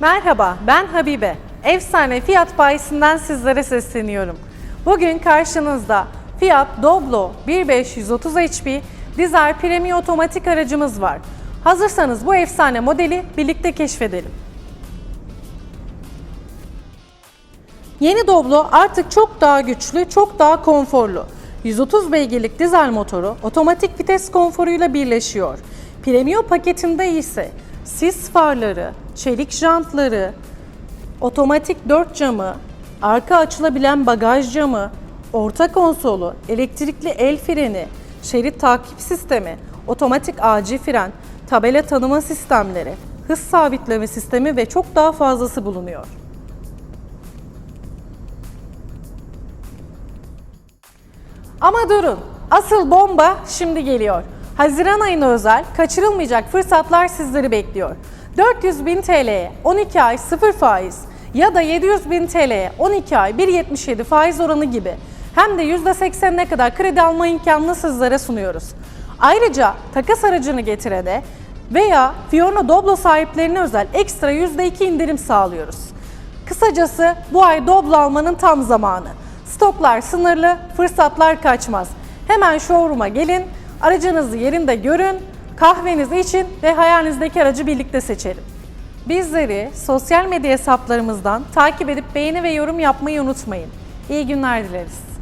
Merhaba, ben Habibe. Efsane Fiyat bayisinden sizlere sesleniyorum. Bugün karşınızda Fiat Doblo 1530 HP dizel premium otomatik aracımız var. Hazırsanız bu efsane modeli birlikte keşfedelim. Yeni Doblo artık çok daha güçlü, çok daha konforlu. 130 beygirlik dizel motoru otomatik vites konforuyla birleşiyor. Premium paketinde ise sis farları, çelik jantları, otomatik dört camı, arka açılabilen bagaj camı, orta konsolu, elektrikli el freni, şerit takip sistemi, otomatik acil fren, tabela tanıma sistemleri, hız sabitleme sistemi ve çok daha fazlası bulunuyor. Ama durun, asıl bomba şimdi geliyor. Haziran ayına özel kaçırılmayacak fırsatlar sizleri bekliyor. 400 bin TL'ye 12 ay 0 faiz ya da 700 bin TL'ye 12 ay 1.77 faiz oranı gibi hem de %80'ine kadar kredi alma imkanını sizlere sunuyoruz. Ayrıca takas aracını getirene veya Fiona Doblo sahiplerine özel ekstra %2 indirim sağlıyoruz. Kısacası bu ay Doblo almanın tam zamanı. Stoklar sınırlı, fırsatlar kaçmaz. Hemen showroom'a gelin, aracınızı yerinde görün, kahvenizi için ve hayalinizdeki aracı birlikte seçelim. Bizleri sosyal medya hesaplarımızdan takip edip beğeni ve yorum yapmayı unutmayın. İyi günler dileriz.